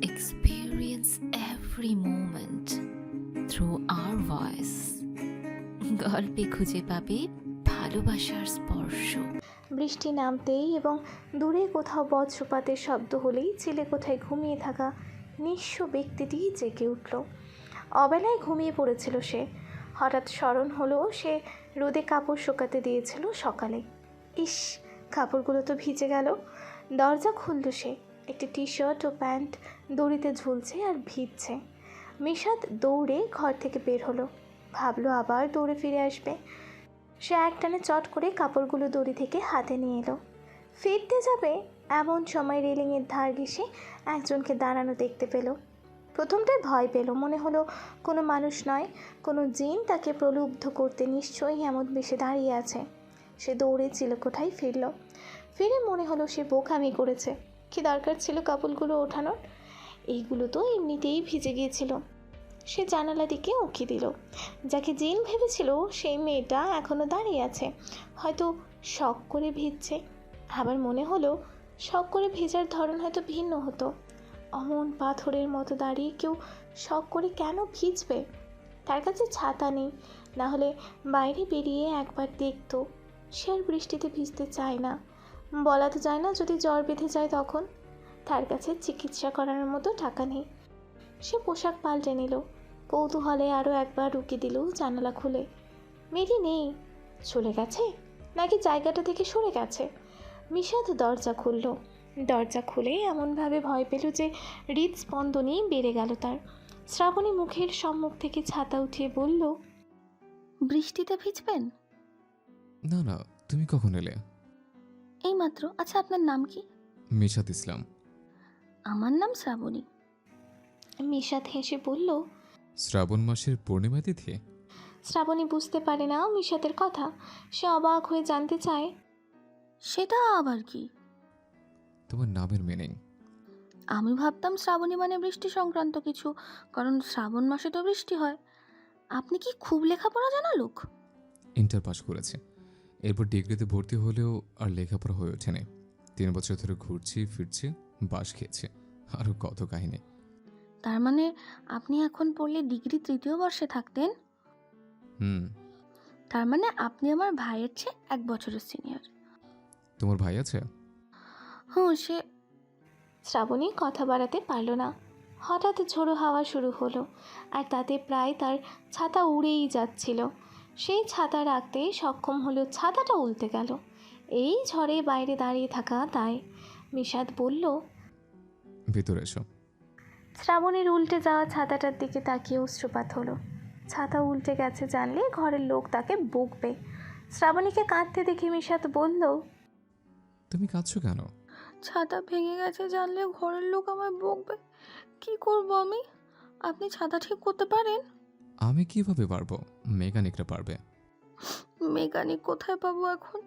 experience every moment through our voice. গল্পে খুঁজে পাবে ভালোবাসার স্পর্শ। বৃষ্টি নামতেই এবং দূরে কোথাও বজ্রপাতের শব্দ হলেই ছেলে কোথায় ঘুমিয়ে থাকা নিঃস্ব ব্যক্তিটি জেগে উঠল। অবেলায় ঘুমিয়ে পড়েছিল সে। হঠাৎ স্মরণ হলো সে রোদে কাপড় শুকাতে দিয়েছিল সকালে। ইস, কাপড়গুলো তো ভিজে গেল। দরজা খুলল সে। একটি টি শার্ট ও প্যান্ট দড়িতে ঝুলছে আর ভিজছে। মিশাদ দৌড়ে ঘর থেকে বের হলো। ভাবলো আবার দৌড়ে ফিরে আসবে। সে একটানে চট করে কাপড়গুলো দড়ি থেকে হাতে নিয়ে এলো। ফিরতে যাবে এমন সময় রেলিংয়ের ধার ঘেসে একজনকে দাঁড়ানো দেখতে পেল। প্রথমটায় ভয় পেল, মনে হলো কোনো মানুষ নয়, কোনো জিন তাকে প্রলুব্ধ করতে নিশ্চয়ই এমন বেশি দাঁড়িয়ে আছে। সে দৌড়ে চিলেকোঠায় ফিরল। ফিরে মনে হলো সে বোকামি করেছে। কি দরকার ছিল কাপড়গুলো ওঠানোর? এইগুলো তো এমনিতেই ভিজে গিয়েছিল। সে জানালা দিকে উঁকি দিল। যাকে জিন ভেবেছিল, সেই মেয়েটা এখনও দাঁড়িয়ে আছে। হয়তো শখ করে ভিজছে। আবার মনে হলো, শখ করে ভেজার ধরন হয়তো ভিন্ন হতো। অমন পাথরের মতো দাঁড়িয়ে কেউ শখ করে কেন ভিজবে? তার কাছে ছাতা নেই। না হলে বাইরে বেরিয়ে একবার দেখতো। সে আর বৃষ্টিতে ভিজতে চায় না। বলা তো যায় না, যদি জ্বর বেঁধে যায় তখন। তার কাছে চিকিৎসা করানোর মতো টাকা নেই। সে পোশাক পাল্টে নিল। কৌতূহলে আরও একবার রুকি দিল জানালা খুলে। মেয়েটি নেই। চলে গেছে? নাকি জায়গাটা থেকে সরে গেছে? মিশাদ দরজা খুলল। দরজা খুলে এমনভাবে ভয় পেল যে হৃদস্পন্দনই বেড়ে গেল তার। শ্রাবণী মুখের সম্মুখ থেকে ছাতা উঠিয়ে বলল বৃষ্টিতে ভিজবেন? না না তুমি কখন এলে? এইমাত্র। আচ্ছা আপনার নাম কি? মিশাদ ইসলাম। আমার নাম শ্রাবণী। মিশাদ হেসে বলল শ্রাবণ মাসের পূর্ণিমা তিথি? শ্রাবণী বুঝতে পারে না মিশাতের কথা। সে অবাক হয়ে জানতে চায় সেটা আবার কি? তোমার নামের মিনিং আমি ভাবতাম শ্রাবণী মানে বৃষ্টি সংক্রান্ত কিছু কারণ শ্রাবণ মাসে তো বৃষ্টি হয়। আপনি কি খুব লেখাপড়া জানা লোক? ইন্টার পাস করেছে। এরপর ডিগ্রিতে ভর্তি হলেও আর লেখাপড়া হয়ে ওঠেনি। তিন বছর ধরে ঘুরছি ফিরছি বাস খেয়েছি। আরও কত কাহিনী। তার মানে আপনি এখন পড়লে ডিগ্রি তৃতীয় বর্ষে থাকতেন? হুম। তার মানে আপনি আমার ভাইয়ের চেয়ে এক বছরের সিনিয়র। তোমার ভাই আছে? হুম সে শ্রাবণী কথা বাড়াতে পারল না। হঠাৎ ঝোড়ো হাওয়া শুরু হলো আর তাতে প্রায় তার ছাতা উড়েই যাচ্ছিল। সেই ছাতা রাখতে সক্ষম হলো ছাতাটা উল্টে গেল। এই ঝড়ে বাইরে দাঁড়িয়ে থাকা তাই মিশাদ বলল ভিতরে এসো। শ্রাবণীর উল্টে যাওয়া ছাতাটার দিকে তাকিয়ে অশ্রুপাত হলো। ছাতা উল্টে গেছে জানলে ঘরের লোক তাকে বকবে। শ্রাবণীকে কাঁদতে দেখে মিশাত বলল তুমি কাঁদছো কেন? ছাতা ভেঙে গেছে জানলে ঘরের লোক আমায় বকবে। কি করব আমি? আপনি ছাতা ঠিক করতে পারেন? আমি কীভাবে পারব? মেকানিকরা পারবে। মেকানিক কোথায় পাবো এখন?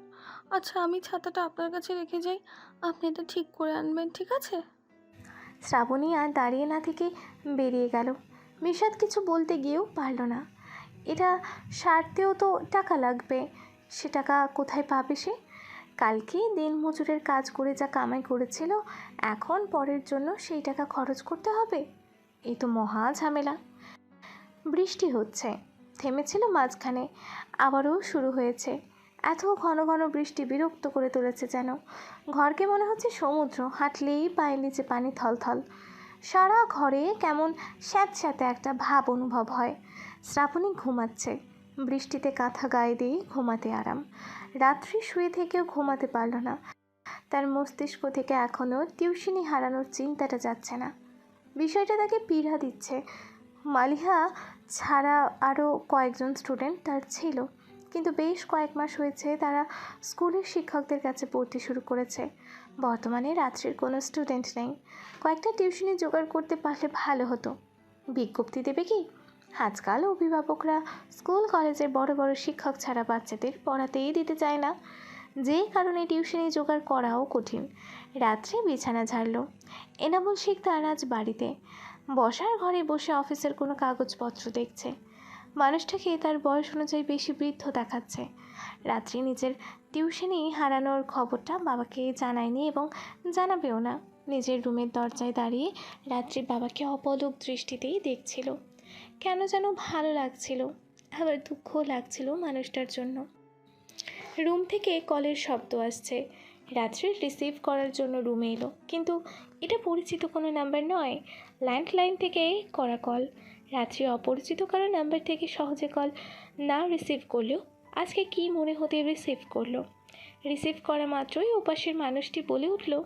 আচ্ছা আমি ছাতাটা আপনার কাছে রেখে যাই। আপনি এটা ঠিক করে আনবেন ঠিক আছে? শ্রাবণী আর দাঁড়িয়ে না থেকে বেরিয়ে গেল। মিশাদ কিছু বলতে গিয়েও পারল না। এটা সারতেও তো টাকা লাগবে। সে টাকা কোথায় পাবে সে? কালকে দিন মজুরের কাজ করে যা কামাই করেছিল, এখন পরের জন্য সেই টাকা খরচ করতে হবে? এই তো মহা ঝামেলা। বৃষ্টি হচ্ছে, থেমেছিল মাঝখানে, আবারও শুরু হয়েছে। এত ঘন ঘন বৃষ্টি বিরক্ত করে তুলেছে যেন। ঘরকে মনে হচ্ছে সমুদ্র, হাঁটলেই পায়ের নিচে পানি থলথল। সারা ঘরে কেমন স্যাঁতস্যাঁতে একটা ভাব অনুভব হয়। শ্রাবণী ঘুমাচ্ছে। বৃষ্টিতে কাঁথা গায়ে দিয়ে ঘুমাতে আরাম। রাত্রি শুয়ে থেকেও ঘুমাতে পারল না। তার মস্তিষ্ক থেকে এখনও টিউশনি হারানোর চিন্তাটা যাচ্ছে না। বিষয়টা তাকে পীড়া দিচ্ছে। মালিহা ছাড়া আরও কয়েকজন স্টুডেন্ট তার ছিল। কিন্তু বেশ কয়েক মাস হয়েছে তারা স্কুলের শিক্ষকদের কাছে পড়তে শুরু করেছে। বর্তমানে রাত্রির কোনো স্টুডেন্ট নেই। কয়েকটা টিউশনি জোগাড় করতে পারলে ভালো হতো। বিজ্ঞপ্তি দেবে কি? আজকাল অভিভাবকরা স্কুল, কলেজের বড় বড় শিক্ষক ছাড়া বাচ্চাদের পড়াতেই দিতে চায় না। যে কারণে টিউশনি জোগাড় করাও কঠিন। রাত্রে বিছানা ঝাড়ল। এনামুল শিখ শিকদার আজ বাড়িতে। বসার ঘরে বসে অফিসের কোনো কাগজপত্র দেখছে। মানুষটাকে তার বয়স অনুযায়ী বেশি বৃদ্ধ দেখাচ্ছে। রাত্রি নিজের টিউশনি হারানোর খবরটা বাবাকে জানায়নি এবং জানাবেও না। নিজের রুমের দরজায় দাঁড়িয়ে রাত্রি বাবাকে অপলক দৃষ্টিতেই দেখছিল। কেন যেন ভালো লাগছিল, আবার দুঃখও লাগছিল মানুষটার জন্য। রুম থেকে কলের শব্দ আসছে। রাত্রি রিসিভ করার জন্য রুমে এলো, কিন্তু এটা পরিচিত কোনো নাম্বার নয়। ল্যান্ডলাইন থেকে করা কল। রাত্রি অপরিচিত কারও নাম্বার থেকে সহজে কল না রিসিভ করলেও আজকে কি মনে হতে রিসিভ করল? রিসিভ করা মাত্রই ওপাশের মানুষটি বলে উঠল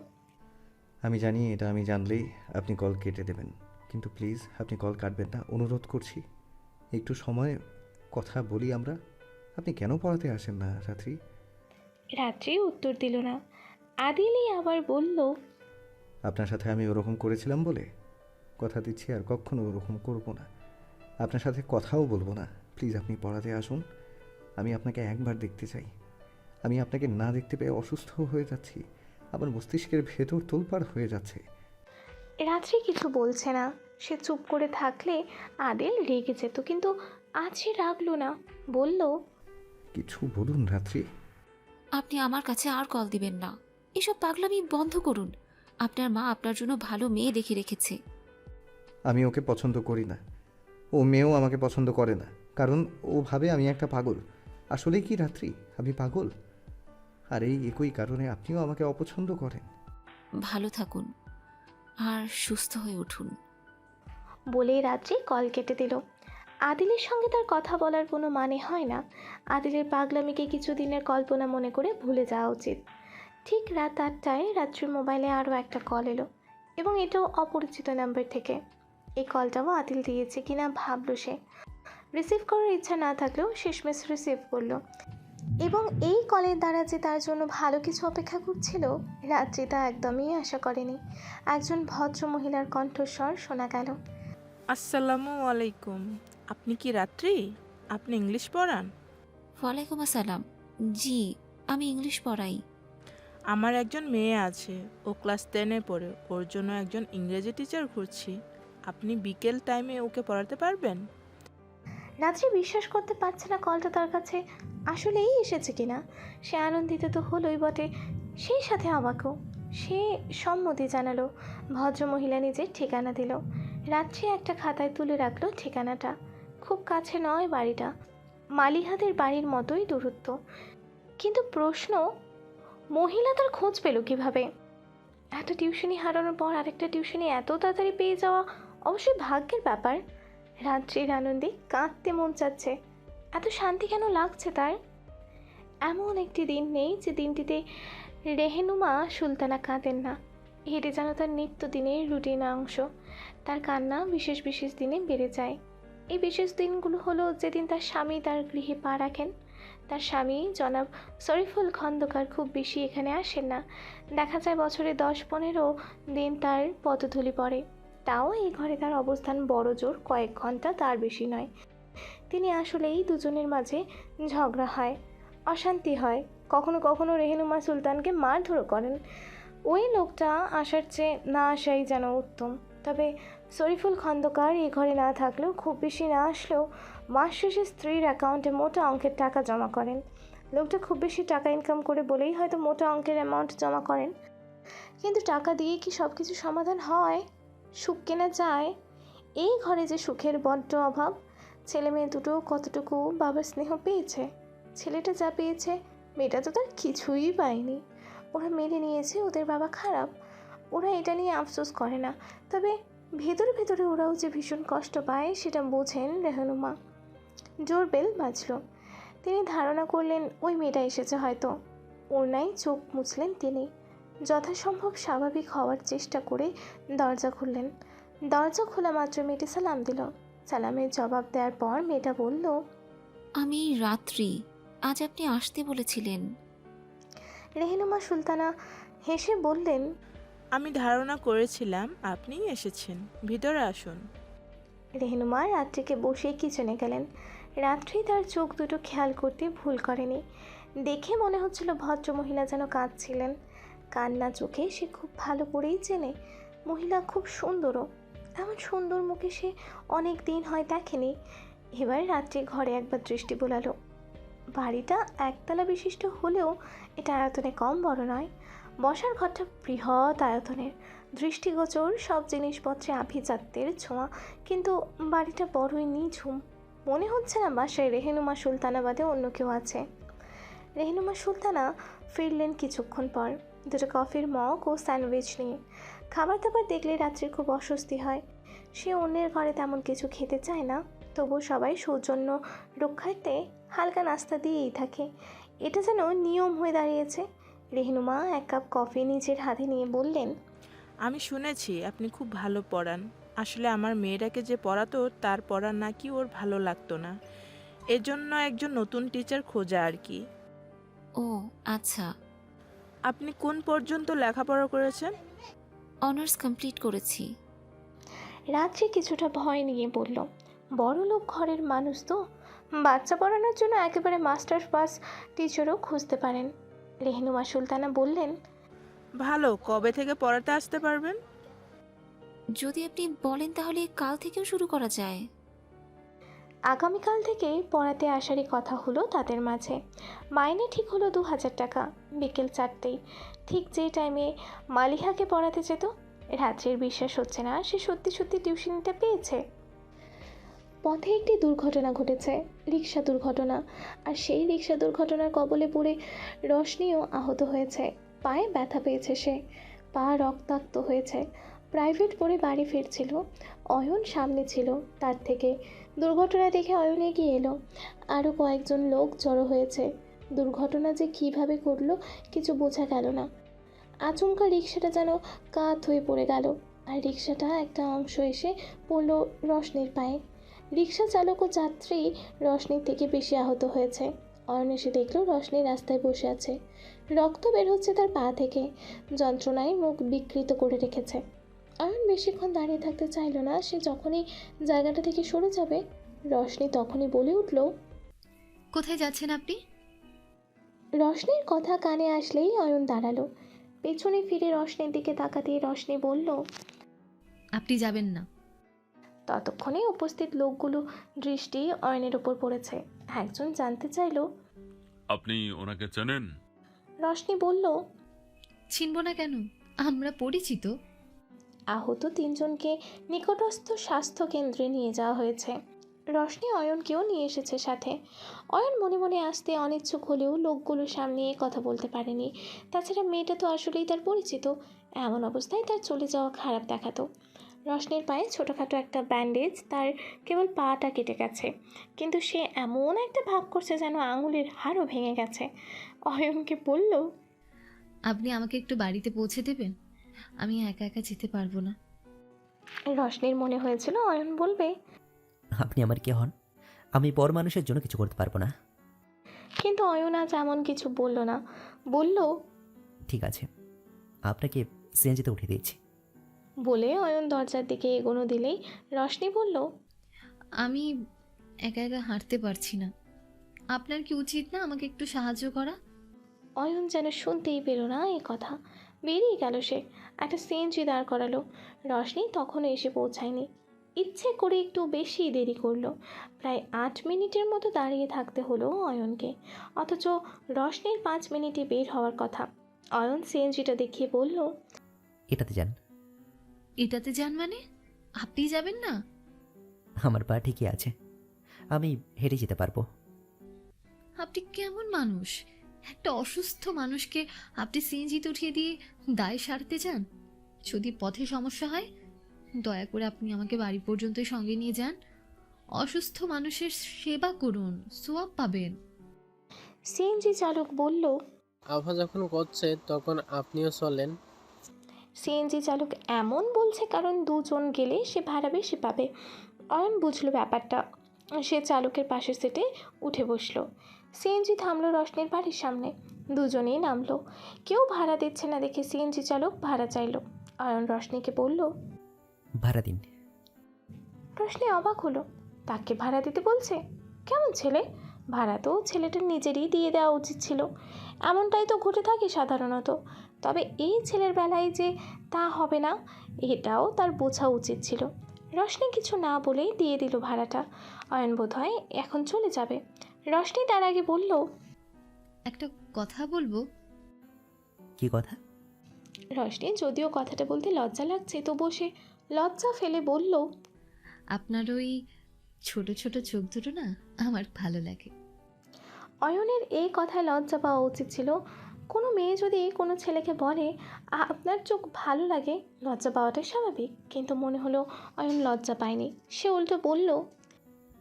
আমি জানি এটা আমি জানলেই আপনি কল কেটে দেবেন কিন্তু প্লিজ আপনি কল কাটবেন না অনুরোধ করছি। একটু সময় কথা বলি আমরা। আপনি কেন পড়াতে আসেন না রাত্রি? রাত্রি উত্তর দিল না। আদিলই আবার বলল আপনার সাথে আমি ওরকম করেছিলাম বলে? কথা দিচ্ছি আর কখনো ওরকম করব না। আপনার সাথে কথাও বলব না। প্লিজ আপনি পড়াতে আসুন। আমি আপনাকে একবার দেখতে চাই। আমি আপনাকে না দেখতে পেয়ে অসুস্থ হয়ে যাচ্ছি। আমার মস্তিষ্কের ভেতর তোলপাড় হয়ে যাচ্ছে। রাত্রি কিছু বলছে না। সে চুপ করে থাকলে আদেল রেগে যেত কিন্তু আজ সে রাগলো না। বলল কিছু বলুন রাত্রি। আপনি আমার কাছে আর কল দিবেন না। এসব পাগলামি বন্ধ করুন। আপনার মা আপনার জন্য ভালো মেয়ে দেখে রেখেছে। আমি ওকে পছন্দ করি না। ও মেয়েও আমাকে পছন্দ করে না। কারণ ও ভাবে আমি একটা পাগল। আসলেই কি রাত্রি? আমি পাগল? আর এই একই কারণে আপনিও আমাকে অপছন্দ করেন। ভালো থাকুন। আর সুস্থ হয়ে উঠুন। বলে রাত্রি কল কেটে দিল। আদিলের সঙ্গে তার কথা বলার কোনো মানে হয় না। আদিলের পাগলামিকে কিছুদিনের কল্পনা মনে করে ভুলে যাওয়া উচিত। ঠিক রাত আটটায় রাত্রির মোবাইলে আরও একটা কল এলো। এবং এটাও অপরিচিত নাম্বার থেকে। এই কলটাও আদিল দিয়েছে কিনা ভাবলো সে। রিসিভ করার ইচ্ছা না থাকলেও শেষমেশ রিসিভ করল। এবং এই কলের দ্বারা যে তার জন্য ভালো কিছু অপেক্ষা করছিল রাত্রি তা একদমই আশা করেনি। একজন ভদ্র মহিলার কণ্ঠস্বর শোনা গেল। আসসালামু আলাইকুম। আপনি কি রাত্রি? আপনি ইংলিশ পড়ান? ওয়ালাইকুম আসসালাম। জি আমি ইংলিশ পড়াই। আমার একজন মেয়ে আছে ও ক্লাস টেনে পড়ে। ওর জন্য একজন ইংরেজি টিচার খুঁজছি। আপনি বিকেল টাইমে ওকে পড়াতে পারবেন? রাত্রি বিশ্বাস করতে পারছে না কলটা তার কাছে। আসলেই এসেছে কিনা সে আনন্দিত তো হলোই বটে। সেই সাথে অবাকও সে সম্মতি জানালো। ভদ্রমহিলা নিজের ঠিকানা দিল। রাত্রি একটা খাতায় তুলে রাখল ঠিকানাটা। খুব কাছে নয় বাড়িটা। মালিহাদের বাড়ির মতোই দূরত্ব। কিন্তু প্রশ্ন, মহিলা তার খোঁজ পেল কীভাবে? একটা টিউশনি হারানোর পর আরেকটা টিউশনি এত তাড়াতাড়ি পেয়ে যাওয়া অবশ্যই ভাগ্যের ব্যাপার। রাত্রির আনন্দে কাঁদতে মন চাচ্ছে। এত শান্তি কেন লাগছে তার? এমন একটি দিন নেই যে দিনটিতে রেহেনুমা সুলতানা কাঁদেন না। এটি যেন তার নিত্য নিত্যদিনের রুটিন অংশ। তার কান্না বিশেষ বিশেষ দিনে বেড়ে যায়। এই বিশেষ দিনগুলো হলো যেদিন তার স্বামী তার গৃহে পা রাখেন। তার স্বামী জনাব শরীফুল খন্দকার খুব বেশি এখানে আসেন না। দেখা যায় বছরে দশ পনেরো দিন তার পদধূলি পড়ে। তাও এই ঘরে তার অবস্থান বড় জোর, কয়েক ঘণ্টা তার বেশি নয়। তিনি আসলেই দুজনের মাঝে ঝগড়া হয়, অশান্তি হয়। কখনো কখনো রেহেনুমা সুলতানকে মারধরও করেন। ওই লোকটা আসার চেয়ে না আসাই যেন উত্তম। তবে শরীফুল খন্দকার এই ঘরে না থাকলেও খুব বেশি না আসলেও মাস শেষে স্ত্রীর অ্যাকাউন্টে মোটা অঙ্কের টাকা জমা করেন। লোকটা খুব বেশি টাকা ইনকাম করে বলেই হয়তো মোটা অঙ্কের অ্যামাউন্ট জমা করেন। কিন্তু টাকা দিয়ে কি সব কিছু সমাধান হয়? সুখ কেনা যায়? এই ঘরে যে সুখের বড্ড অভাব, ছেলে মেয়ে দুটো কতটুকু বাবার স্নেহ পেয়েছে? ছেলেটা যা পেয়েছে, মেয়েটা তো তার কিছুই পায়নি। ওরা মেনে নিয়েছে ওদের বাবা খারাপ। ওরা এটা নিয়ে আফসোস করে না। তবে ভেতরে ভেতরে ওরাও যে ভীষণ কষ্ট পায়, সেটা বোঝেন রেহানুমা। জোর বেল বাজল। তিনি ধারণা করলেন, ওই মেয়েটা এসেছে হয়তো। ওনাই চোখ মুছলেন তিনি। যথাসম্ভব স্বাভাবিক হওয়ার চেষ্টা করে দরজা খুললেন। দরজা খোলা মাত্র মেয়েটি সালাম দিল। সালামের জবাব দেওয়ার পর মেয়েটা বলল আমি রাত্রি। আজ আপনি আসতে বলেছিলেন। রেহেনুমা সুলতানা হেসে বললেন আমি ধারণা করেছিলাম আপনিই এসেছেন। ভিতরে আসুন। রেহেনুমা রাত্রিকে বসে কিচেনে গেলেন। রাত্রি তার চোখ দুটো খেয়াল করতে ভুল করেনি। দেখে মনে হচ্ছিল ভদ্র মহিলা যেন কাঁদছিলেন। কান্না চোখে সে খুব ভালো করেই চেনে। মহিলা খুব সুন্দরও। এমন সুন্দর মুখে সে অনেক দিন হয় দেখেনি। এবার রাত্রি ঘরে একবার দৃষ্টি বোলালো। বাড়িটা একতলা বিশিষ্ট হলেও এটা আয়তনে কম বড় নয়। বসার ঘরটা বৃহৎ আয়তনের। দৃষ্টিগোচর সব জিনিসপত্রে আভিজাত্যের ছোঁয়া। কিন্তু বাড়িটা বড়ই নিঝুম। মনে হচ্ছে না বাসায় রেহেনুমা সুলতানা বাদে অন্য কেউ আছে। রেহেনুমা সুলতানা ফিরলেন কিছুক্ষণ পর। দুটো কফির মগ ও স্যান্ডউইচ নিয়ে। খাবার দাবার দেখলে রাত্রে খুব অস্বস্তি হয়। সে অন্যের ঘরে তেমন কিছু খেতে চায় না তবু সবাই সৌজন্য রক্ষার্থে হালকা নাস্তা দিয়েই থাকে। এটা যেন নিয়ম হয়ে দাঁড়িয়েছে। রেহনুমা এক কাপ কফি নিজের হাতে নিয়ে বললেন আমি শুনেছি আপনি খুব ভালো পড়ান। আসলে আমার মেয়েটাকে যে পড়াতো তার পড়া নাকি ওর ভালো লাগতো না। এজন্য একজন নতুন টিচার খোঁজা আর কি। ও আচ্ছা। আপনি কোন পর্যন্ত লেখাপড়া করেছেন? অনার্স কমপ্লিট করেছি। রাত্রি কিছুটা ভয় নিয়ে বলল বড় লোক ঘরের মানুষ তো। বাচ্চা পড়ানোর জন্য একেবারে মাস্টার পাস টিচারও খুঁজতে পারেন। রেহনুমা সুলতানা বললেন ভালো কবে থেকে পড়াতে আসতে পারবেন? যদি আপনি বলেন তাহলে কাল থেকেও শুরু করা যায়। আগামীকাল থেকে পড়াতে আসারই কথা হলো তাদের মাঝে। মাইনে ঠিক হলো দু হাজার টাকা, বিকেল চারটেই। ঠিক যেই টাইমে মালিহাকে পড়াতে যেত রাত্রির বিশ্বাস হচ্ছে না সে সত্যি সত্যি টিউশনিটা পেয়েছে। পথে একটি দুর্ঘটনা ঘটেছে রিক্সা দুর্ঘটনা। আর সেই রিক্সা দুর্ঘটনার কবলে পড়ে রশনিও আহত হয়েছে। পায়ে ব্যথা পেয়েছে সে। পা রক্তাক্ত হয়েছে। প্রাইভেট পড়ে বাড়ি ফিরছিল। অয়ন সামনে ছিল, তার থেকে দুর্ঘটনা দেখে অয়ন এগিয়ে এলো। আরও কয়েকজন লোক জড়ো হয়েছে। দুর্ঘটনা যে কীভাবে ঘটলো কিছু বোঝা গেল না। আচমকা রিক্সাটা যেন কাত হয়ে পড়ে গেল আর রিক্সাটা একটা অংশ এসে পড়ল রশনির পায়ে। রিক্সা চালক ও যাত্রী রশনির থেকে বেশি আহত হয়েছে। অয়ন এসে দেখল রশনি রাস্তায় বসে আছে। রক্ত বের হচ্ছে তার পা থেকে। যন্ত্রণায় মুখ বিকৃত করে রেখেছে। অয়ন বেশিক্ষণ দাঁড়িয়ে থাকতে চাইলো না সে যখনই জায়গাটা থেকে সরে যাবে রশনি তখনই বলে উঠল কোথায় যাচ্ছেন আপনি? রশনির কথা কানে আসলেই অয়ন দাঁড়াল। পেছনে ফিরে রশনির দিকে তাকাতেই রশনি বলল আপনি যাবেন না। ততক্ষণে উপস্থিত লোকগুলো দৃষ্টি অয়নের ওপর পড়েছে। একজন জানতে চাইলো আপনি ওনাকে চেনেন? রশনি বলল চিনব না কেন? আমরা পরিচিত। আহত তিনজনকে নিকটস্থ স্বাস্থ্য কেন্দ্রে নিয়ে যাওয়া হয়েছে। রশনি অয়নকেও নিয়ে এসেছে সাথে। অয়ন মনে মনে আসতে অনিচ্ছুক হলেও লোকগুলোর সামনে কথা বলতে পারেনি। তাছাড়া মেয়েটা তো আসলেই তার পরিচিত। এমন অবস্থায় তার চলে যাওয়া খারাপ দেখাতো। রশনির পায়ে ছোটোখাটো একটা ব্যান্ডেজ তার কেবল পাটা কেটে গেছে। কিন্তু সে এমন একটা ভাব করছে যেন আঙুলের হাড়ও ভেঙে গেছে। অয়নকে বলল, আপনি আমাকে একটু বাড়িতে পৌঁছে দেবেন? আমি একা একা যেতে পারব না। রশনির মনে হয়েছিল অয়ন বলবে আপনি আমার কে হন? আমি পর মানুষের জন্য কিছু করতে পারব না। কিন্তু অয়ন আজ এমন কিছু বলল না। বলল ঠিক আছে আপনাকে সিএনজিতে উঠে দিয়েছি। বলে অয়ন দরজার দিকে এগোনো দিলেই রশনি বলল আমি একা একা হাঁটতে পারছি না। আপনার কি উচিত না আমাকে একটু সাহায্য করা? অয়ন যেন শুনতেই পেল না এই কথা। বেরিয়ে গেল সে। একটা সিএনজি দাঁড় করালো। রশনি তখনও এসে পৌঁছায়নি। ইচ্ছে করে একটু বেশি দেরি করল। প্রায় আট মিনিটের মতো দাঁড়িয়ে থাকতে হলো অয়নকে। অথচ রশনির পাঁচ মিনিটে বের হওয়ার কথা। অয়ন সিএনজিটা দেখিয়ে বলল এটাতে যান। এটাতে যান মানে? আপনি যাবেন না? আমার পা ঠিকই আছে। আমি হেঁটে যেতে পারব। আপনি কেমন মানুষ? একটা অসুস্থ মানুষকে আপনি সিএনজিতে উঠিয়ে দিয়ে দায় সারতে চান? যদি পথে সমস্যা হয় দয়া করে আপনি আমাকে বাড়ি পর্যন্তই সঙ্গে নিয়ে যান। অসুস্থ মানুষের সেবা করুন সোয়াব পাবেন। সিএনজি চালক বলল আভা যখন করছে তখন আপনিও চলেন। সিএনজি চালক এমন বলছে কারণ দুজন গেলে সে ভাড়া বেশি পাবে। অয়ন বুঝলো ব্যাপারটা। সে চালকের পাশের সিটে উঠে বসল। সিএনজি থামলো রশনির বাড়ির সামনে। দুজনেই নামলো। কেউ ভাড়া দিচ্ছে না দেখে সিএনজি চালক ভাড়া চাইলো। অয়ন রশনিকে বলল ভাড়া দিন। রশনি অবাক হলো। তাকে ভাড়া দিতে বলছে? কেমন ছেলে? ভাড়া তো ছেলেটার নিজেরই দিয়ে দেওয়া উচিত ছিল। এমনটাই তো ঘটে থাকে সাধারণত। তবে এই ছেলের বেলায় যে তা হবে না এটাও তার বোঝা উচিত ছিল। রশনি কিছু না বলেই দিয়ে দিল ভাড়াটা। অয়ন বোধ হয় এখন চলে যাবে। রশনি তার আগে বলল একটা কথা বলব? কি কথা? রশনি যদিও কথাটা বলতে লজ্জা লাগছে তো বসে লজ্জা ফেলে বলল আপনার ওই ছোট ছোট চোখ দুটো না আমার ভালো লাগে। অয়নের এই কথায় লজ্জা পাওয়া উচিত ছিল। কোনো মেয়ে যদি কোনো ছেলেকে বলে আপনার চোখ ভালো লাগে লজ্জা পাওয়াটাই স্বাভাবিক। কিন্তু মনে হলো অয়ন লজ্জা পায়নি। সে উল্টো বলল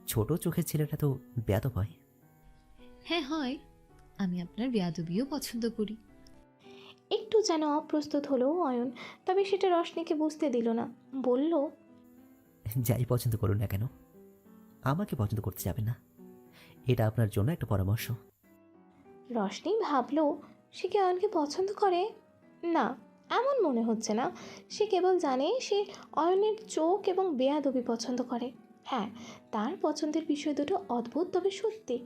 ছোট চোখের ছেলেটা তো বেয়াদব হয়। হ্যাঁ হয়। আমি আপনার বেয়াদবিও পছন্দ করি। একটু যেন অপ্রস্তুত হলো অয়ন তবে সেটা রশনিকে বুঝতে দিল না। বলল যাই পছন্দ করুন না কেন আমাকে পছন্দ করতে যাবে না। এটা আপনার জন্য একটা পরামর্শ। রশনি ভাবলো সে কি অয়নকে পছন্দ করে? না এমন মনে হচ্ছে না। সে কেবল জানে সে অয়নের চোখ এবং বেয়াদবি পছন্দ করে। হ্যাঁ তার পছন্দের বিষয় দুটো অদ্ভুত তবে সত্যি।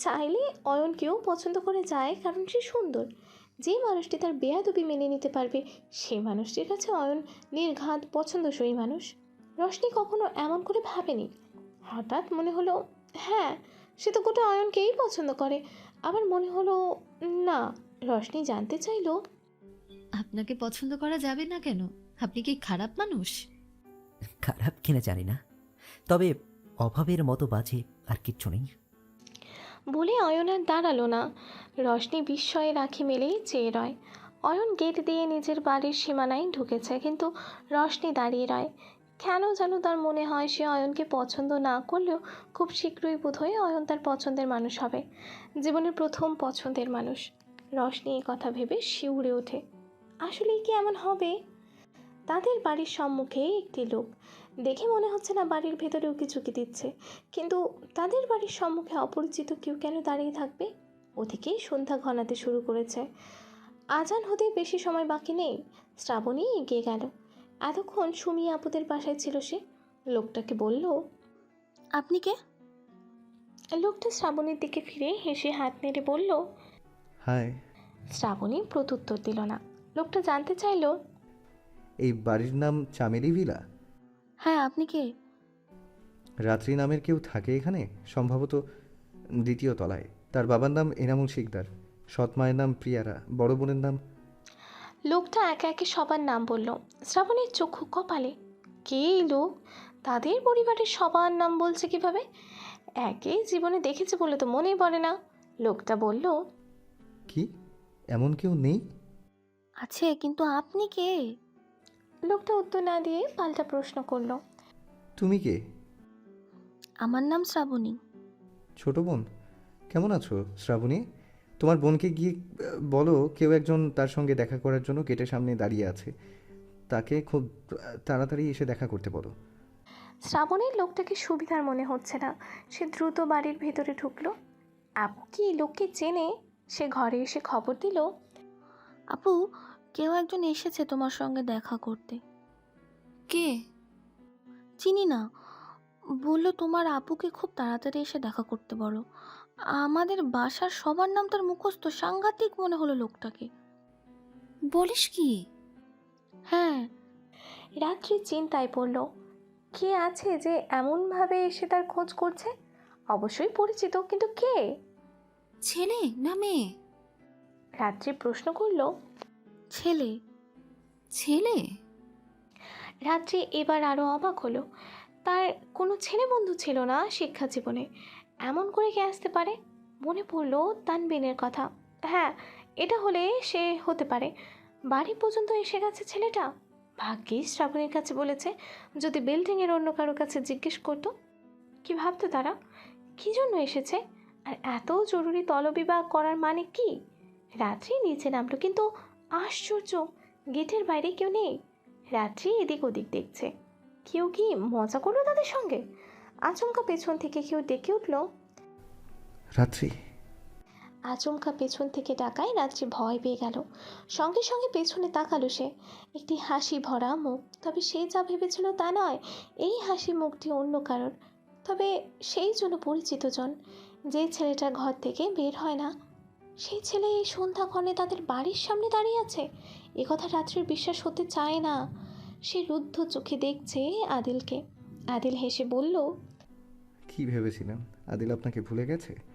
চাইলে অয়নকেও পছন্দ করে যায় কারণ সে সুন্দর। যে মানুষটি তার বেয়াদবি মেনে নিতে পারবে সেই মানুষটির কাছে অয়ন নির্ঘাত পছন্দসই মানুষ। রশনি কখনো এমন করে ভাবেনি। হঠাৎ মনে হলো হ্যাঁ সে তো গোটা অয়নকেই পছন্দ করে। আবার মনে হলো না রশনি জানতে চাইলো। আপনাকে পছন্দ করা যাবে না কেন? আপনি কি খারাপ মানুষ? খারাপ কিনা জানি না। তবে অভাবের মতো বাজে আর কিচ্ছু নেই। বলে অয়ন আর দাঁড়াল না। রশনি বিস্ময়ে রাখি মেলেই চেয়ে রয়। অয়ন গেট দিয়ে নিজের বাড়ির সীমানায় ঢুকেছে, কিন্তু রশনি দাঁড়িয়ে রয়। কেন যেন তার মনে হয় সে অয়নকে পছন্দ না করলেও খুব শীঘ্রই বোধহয় অয়ন তার পছন্দের মানুষ হবে। জীবনের প্রথম পছন্দের মানুষ। রশনি এই কথা ভেবে শিউরে ওঠে। আসলেই কি এমন হবে? তাদের বাড়ির সম্মুখে একটি লোক দেখে মনে হচ্ছে না বাড়ির ভেতরেও কিছু কি দিচ্ছে। কিন্তু তাদের বাড়ির সম্মুখে অপরিচিত কেউ কেন দাঁড়িয়ে থাকবে? ওদিকেই সন্ধ্যা ঘনাতে শুরু করেছে। আজান হতে বেশি সময় বাকি নেই। শ্রাবণী এগিয়ে গেল। এতক্ষণ সুমি আপুদের বাসায় ছিল সে। লোকটাকে বলল আপনি কে? লোকটা শ্রাবণীর দিকে ফিরে হেসে হাত নেড়ে বলল হাই। শ্রাবণী প্রত্যুত্তর দিল না। লোকটা জানতে চাইলো এই বাড়ির নাম চামেলি ভিলা? হ্যাঁ আপনি কে? রাত্রি নামের কেউ থাকে এখানে? সম্ভবত দ্বিতীয় তলায়। তার বাবার নাম এনামুল শিকদার সৎ মায়ের নাম প্রিয়ারা বড় বোনের নাম লোকটা একে একে সবার নাম বলল। শ্রাবণের চক্ষু কপালে। কে এই লোক? তাদের পরিবারের সবার নাম বলছে কীভাবে? একে জীবনে দেখেছে বলে তো মনেই পড়ে না। লোকটা বলল কি? এমন কেউ নেই? আছে কিন্তু আপনি কে? লোকটা উত্তর না দিয়ে পাল্টা প্রশ্ন করল। তুমি কে? আমার নাম শ্রাবণী। ছোট বোন? কেমন আছো শ্রাবণী? তোমার বোনকে গিয়ে আহ, বলো কেউ একজন তার সঙ্গে দেখা করার জন্য গেটের সামনে দাঁড়িয়ে আছে। তাকে খুব আহ, তাড়াতাড়ি এসে দেখা করতে বলো। শ্রাবণের লোকটাকে সুবিধার মনে হচ্ছে না। সে দ্রুত বাড়ির ভেতরে ঢুকলো। আপু কি লোককে চেনে? সে ঘরে এসে খবর দিল? আপু কেউ একজন এসেছে তোমার সঙ্গে দেখা করতে। কে? চিনি না। বলল তোমার আপুকে খুব তাড়াতাড়ি এসে দেখা করতে বলো। আমাদের বাসার সবার নাম তার মুখস্থ সাংঘাতিক মনে হলো লোকটাকে। বলিস কি? হ্যাঁ। রাত্রি চিন্তায় পড়ল কে আছে যে এমনভাবে এসে তার খোঁজ করছে? অবশ্যই পরিচিত কিন্তু কে? ছেলে না মেয়ে? রাত্রি প্রশ্ন করল ছেলে। ছেলে? রাত্রি এবার আরও অবাক হলো। তার কোনো ছেলে বন্ধু ছিল না শিক্ষা জীবনে। এমন করে কে আসতে পারে? মনে পড়ল তানবিনের কথা। হ্যাঁ এটা হলে সে হতে পারে। বাড়ি পর্যন্ত এসে গেছে ছেলেটা? ভাগ্যিস শ্রাবণীর কাছে বলেছে, যদি বিল্ডিংয়ের অন্য কারও কাছে জিজ্ঞেস করতো। কি ভাবতো তারা? কী জন্য এসেছে? আর এত জরুরি তলবিবাহ করার মানে কি? রাত্রি নিচে নামলো, কিন্তু আশ্চর্য গেটের বাইরে কেউ নেই। রাত্রি এদিক ওদিক দেখছে। কেউ কি মজা করল তাদের সঙ্গে? আচমকা পেছন থেকে কেউ ডেকে উঠল। রাত্রি। আচমকা পেছন থেকে ডাকায় রাত্রি ভয় পেয়ে গেল। সঙ্গে সঙ্গে পেছনে তাকালো সে। একটি হাসি ভরা মুখ। তবে সে যা ভেবেছিল তা নয়। এই হাসি মুখটি অন্য কারোর। তবে সেই জন্য পরিচিত জন। যে ছেলেটা ঘর থেকে বের হয় না। সেই ছেলে এই সন্ধ্যাক্ষণে তাদের বাড়ির সামনে দাঁড়িয়ে আছে? এ কথা রাত্রির বিশ্বাস হতে চায় না। সে রুদ্ধ চোখে দেখছে আদিলকে। আদিল হেসে বলল, কি ভেবেছিলাম আদিল আপনাকে ভুলে গেছে?